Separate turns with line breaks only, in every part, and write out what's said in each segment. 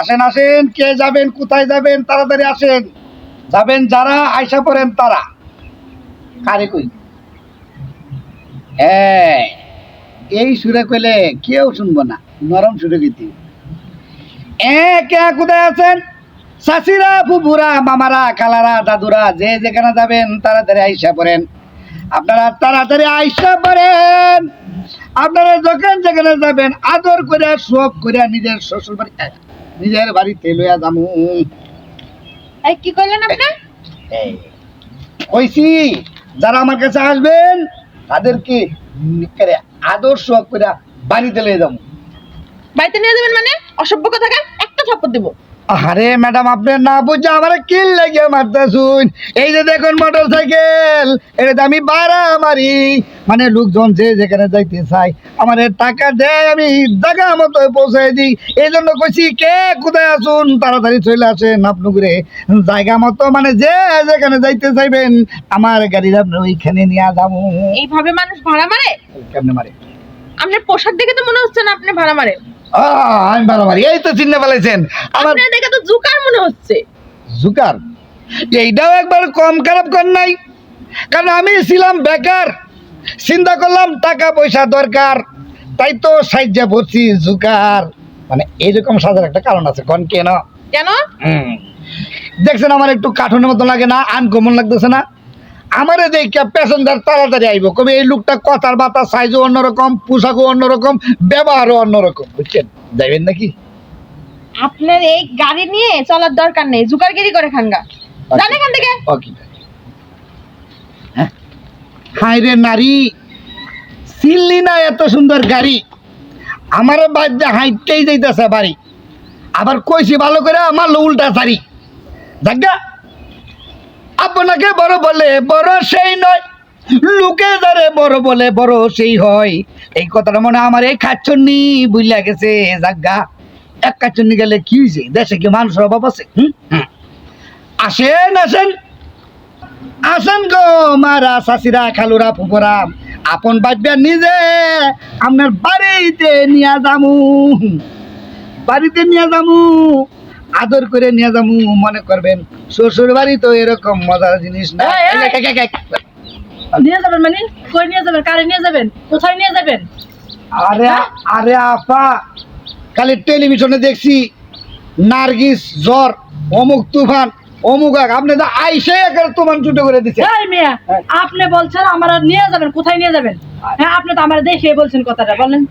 আসেন আসেন, কে যাবেন, কোথায় যাবেন, তাড়াতাড়ি আসেন। যাবেন যারা আয়সা পড়েন তারা। কারে কই? হ্যাঁ এই সুরে কইলে কেউ শুনব না, নরম সুরে গীতি কোথায় আছেন? শাশিরা ফুফুরা, মামারা, খালারা, দাদুরা, যে যেখানে যাবেন, তাড়াতাড়ি আইসা পড়েন। আপনারা তাড়াতাড়ি আইসা পড়েন। আপনারা যখন যেখানে যাবেন, আদর করে শোক করে নিজের শ্বশুর বাড়ি নিজের বাড়িতে লইয়া যামু।
এই কি কইলেন আপনি?
এই, কইছি যারা আমার কাছে আসবেন তাদেরকে করে আদর্শ করে বাড়িতে লইয়া যামু।
বাড়িতে নিয়ে যাবেন মানে? অসভ্য কথা একটা থাপ্পড় দেবো।
আরে ম্যাডাম আপনি না বুঝে আমার কিল লেগে মারতে শুন এই যে দেখুন মোটর সাইকেল এটা আমি বাড়া মারি। মানে লোকজন যে যেখানে যাইতে চাই আমার টাকা দেয় আমি জায়গা মতো পৌঁছাই দিই। এই জন্য কইছি কে কোথায় আসুন তাড়াতাড়ি চলে আসেন আপনাগুরে জায়গা মতো মানে যে যেখানে যাইতে চাইবেন আমার গাড়ি আপনি ওইখানে নিয়ে যাব।
এইভাবে মানুষ ভাড়া মারে?
কেমনে মারে?
আপনার পোশাক দেখে তো মনে হচ্ছে না আপনি ভাড়া মারেন।
আহ, আমি মারি এই তো চিনতে পালাইছেন আমার
দেখে তো জুকার মনে হচ্ছে।
জুকার? এইটাও একবার কম খারাপ কর নাই। কারণ আমি ছিলাম বেকার। চিন্তা করলাম টাকা পয়সা দরকার। তাই তো সাহায্য পড়ছি জুকার। মানে এইরকম সাজার একটা কারণ আছে কন কেন?
কেন
দেখছেন আমার একটু কাঠনের মতো লাগে না আনকমন লাগতেছে না। আমারে দেখে প্যাসেঞ্জার তাড়াতাড়ি আইব। কবে এই লোকটা কথার বাতা সাইজও অন্যরকম পোশাকও অন্যরকম ব্যবহারও অন্যরকম। বুঝছেন? যাইবেন নাকি?
আপনার এই গাড়ি নিয়ে চলার দরকার নেই জুকারগিরি করে খানগা জানে এখান থেকে।
ওকে। হাই রে নারী চিল্লি না এত সুন্দর গাড়ি? আমার বাদ্যে হাইটেই যাইতেছে বাড়ি। আবার কইছি ভালো করে আমার উল্টা সারি। জাগা আপনাকে বড় বলে, বড় সেই নয়। লোকে যারে বড় বলে, বড় সেই হয়। এই কথাটা মনে আমার এই খাচ্ছন্নি বুঝলা গেছে, জাগা। এক খাচ্ছন্নি গেলে কি হয়েছে দেশে কি মানুষের অভাব আছে। আসেন আসেন। আসেন গো মারা শাশিরা খালুরা ফুফরা। আপন বাচ্চা নিজে আপনার বাড়িতে নিয়ে যামু। বাড়িতে নিয়ে যামু। আদর করে নিয়ে যামু মনে করবেন। শ্বশুর বাড়ি তো এরকম মজার জিনিস না।
নিয়ে যাবেন মানে? কই নিয়ে যাবেন? কারে নিয়ে যাবেন? কোথায় নিয়ে যাবেন?
আরে আরে আপা খালি টেলিভিশনে দেখছি নার্গিস জ্বর অমুক তুফান অমুক এক আপনি তো আইসে একের তুফান ছুটে করে দিচ্ছে
এই মিয়া
হ্যাঁ।
আপনি বলছেন আমার নিয়ে যাবেন কোথায় নিয়ে যাবেন? হ্যাঁ আপনি তো আমার দেখে বলছেন কথাটা বলেন।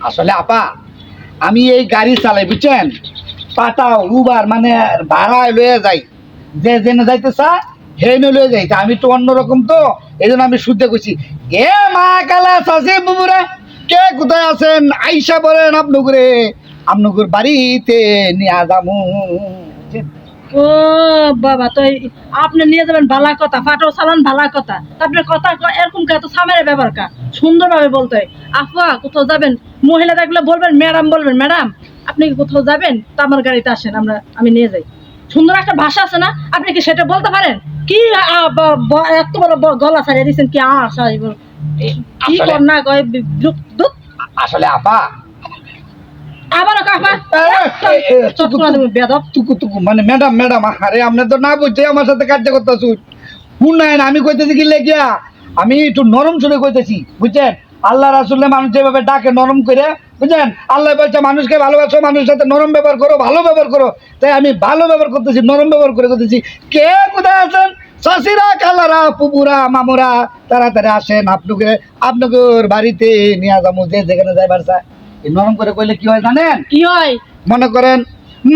আসলে আপা আমি এই গাড়ি চালাই বুঝছেন? পাটা উবার মানে ভাড়ায় লয়ে যাই। যে জেনে যাইতে চা হেনে লয়ে যাই। আমি তো অন্যরকম তো এই জন্য আমি শুদ্ধ করছি এ মা কালা চাষে বুবুরা, কে কোথায় আছেন? আইসা বলেন আপনাগুরে আপনাগুর বাড়িতে নিয়ে যামু।
ও বাবা, তো আপনি নিয়ে যাবেন ভালা কথা ফাটো চালান ভালা কথা। আপনার কথা এরকম কা তো সামেরে ব্যবহার কা? সুন্দরভাবে বলতে হয়। আফা, কোথাও যাবেন? মহিলা দেখলে বলবেন, ম্যাডাম বলবেন, ম্যাডাম আপনি কি কোথাও যাবেন? তো আমার গাড়িতে আসেন আমরা আমি নিয়ে যাই। সুন্দর একটা ভাষা আছে না? আপনি কি সেটা বলতে পারেন? কি এত বড় গলা ছাড়িয়ে দিচ্ছেন কি আশা কি কয় দুঃখ।
আসলে আপা
আবারও কাপা চটকরা দেবো বেদব।
তুকু তুকু মানে ম্যাডাম ম্যাডাম আরে আপনি তো না বুঝছে আমার সাথে কার্য না আমি কইতেছি কি লেগিয়া? আমি একটু নরম সুরে কইতেছি বুঝছেন? আল্লাহ রাসুল্লাহ মানুষ যেভাবে ডাকে নরম করে বুঝছেন আল্লাহ বলছে মানুষকে ভালোবাসো মানুষের সাথে নরম ব্যবহার করো ভালো ব্যবহার করো। তাই আমি ভালো ব্যবহার করতেছি নরম ব্যবহার করে করতেছি। কে কোথায় আছেন? শশিরা কালারা পুপুরা মামুরা তাড়াতাড়ি আসেন আপনাকে আপনাকে বাড়িতে নিয়ে যাব যে যেখানে যাইবার চায়। এই নরম করে কইলে কি হয় জানেন?
কি হয়?
মনে করেন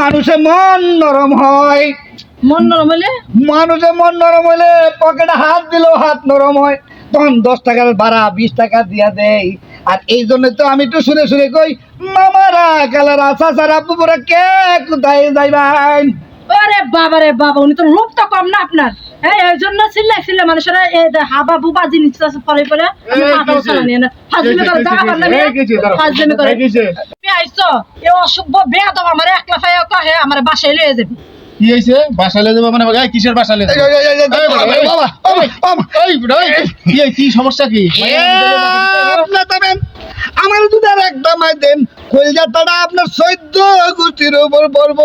মানুষের মন নরম হয়।
মন নরম হইলে?
মানুষের মন নরম হলে পকেটে হাত দিলেও হাত নরম হয়। তখন দশ টাকার ভাড়া বিশ টাকা দিয়া দেয় আর এই জন্য তো আমি একটু শুনে শুনে কই মামারা কালারা চাচারা পুকুরা কে কোথায় যাইবেন?
আরে বাবা রে বাবা উনি তো লোকটা কম না আপনার। হ্যাঁ এই জন্য চিল্লাই চিল্লাই মানুষেরা হাবা বুবা জিনিস আছে করে জায়গা পারলাম ফাজলিমি করে। আইছো এ অশুভ বেয়া তো আমার একলা ফাইয়া কহে আমার বাসায় লয়ে যাবি।
কি হয়েছে বাসালে দেবো মানে এই কিসের বাসালে কি সমস্যা কি
আমার দুধের একদম আই দেন কলকাতাটা আপনার চৈদ্দ গোষ্ঠীর উপর পড়ব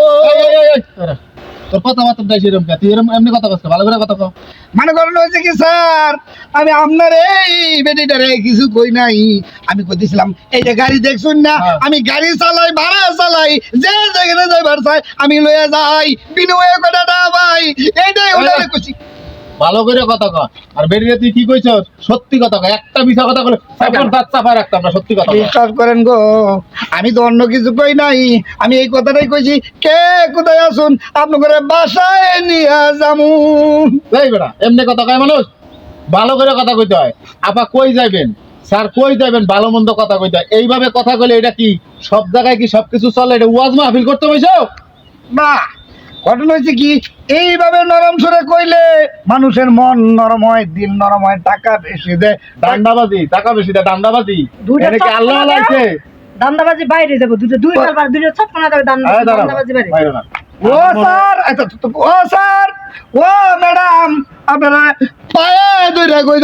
এই, এই, এই, এই, দাঁড়া। তোর কথাবার্তা দেয় সেরকম তুই এরম এমনি কথা কস ভালো করে কথা কও।
মনে করেন হয়েছে কি স্যার? আমি আপনার এই বেটিটারে কিছু কই নাই। আমি কইতেছিলাম এই যে গাড়ি দেখছুন না
হ্যাঁ।
আমি গাড়ি চালাই ভাড়া চালাই যে যেখানে চাই আমি লয়ে যাই। বিনিময়ে কটাটা ভাই এইটাই ওনারে কইছি
ভালো করে কথা কয় আর বেরিয়ে তুই কি কইছস? সত্যি কথা কয়। একটা মিছা কথা বলে চাপার দাঁত চাপায় রাখতাম আমরা সত্যি কথা
বিশ্বাস করেন গো? আমি তো অন্য কিছু কই নাই। আমি এই কথাটাই কইছি কে কোথায় আসুন আপনাদের বাসায় নিয়ে যামু।
এই বেটা এমনি কথা কয় মানুষ? ভালো করে কথা কইতে হয়। আপা কই যাইবেন? স্যার কই যাবেন ভালো মন্দ কথা কইতে হয়। এইভাবে কথা কইলে এটা কি সব জায়গায় কি সবকিছু চলে? এটা ওয়াজ মাহফিল করতে বসো
না। ঘটনা হয়েছে কি? এইভাবে নরম সরে কইলে মানুষের মন নরম হয় দিল নরম হয় টাকা বেশি দেয়
ডান্ডাবাজি টাকা বেশি দেয় ডান্ডাবাজি। আল্লাহ। লাইছে
দান্দাবাজি বাইরে যাব দুটো দুই বার দুটো দান্দাবাজি বাইরে।
ও স্যার ও স্যার ও ম্যাডাম আপনারা পায়ে দুইটা কই।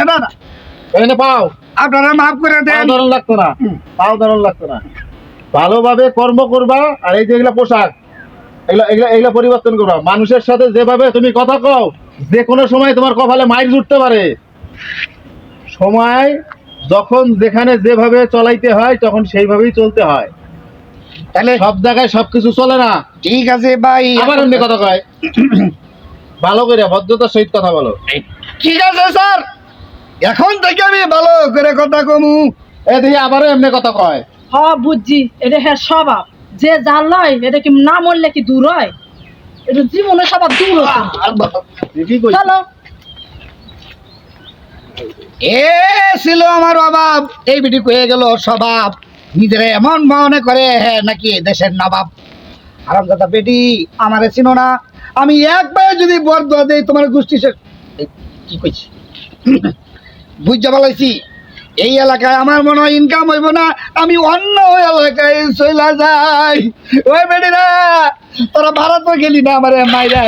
না না।
পাও।
আপনারা মাফ করে
পাও
দেন
ধরন লাগতো না। পাও ধরন লাগতো না। ভালোভাবে কর্ম করবা আর এই যে এগুলা পোশাক এগুলা এগুলা এগুলা পরিবর্তন করবা মানুষের সাথে যেভাবে তুমি কথা কও যে কোনো সময় তোমার কপালে মাইর জুটতে পারে। সময় যখন যেখানে যেভাবে চলাইতে হয় তখন সেইভাবেই চলতে হয়।
তাহলে
সব জায়গায় সবকিছু চলে না।
ঠিক আছে ভাই।
আবার এমনি কথা কয়। ভালো করে ভদ্রতার সহিত কথা বলো।
ঠিক আছে স্যার। এখন থেকে আমি ভালো করে কথা কমু।
এ দেখি আবারও এমনি কথা কয়।
হ বুঝছি। এটা হ্যাঁ স্বভাব। যে যা লয় এটা কি না মরলে কি দূর হয়? এটা জীবনের স্বভাব দূর চলো।
এ ছিল আমার অভাব এই বিটি কয়ে গেল স্বভাব। নিজের এমন মনে করে হ্যাঁ নাকি দেশের নবাব। আরাম কথা বেটি আমারে চিনো না। আমি একবার যদি বর্দ দেই তোমার গোষ্ঠী কি কইছি? বুঝতে পারলাইছি। এই এলাকায় আমার মনে হয় ইনকাম হইব না, আমি অন্য এলাকায় চলে যাই। ওই মেডিরা তোরা ভারত গেলি না আমার মাইরা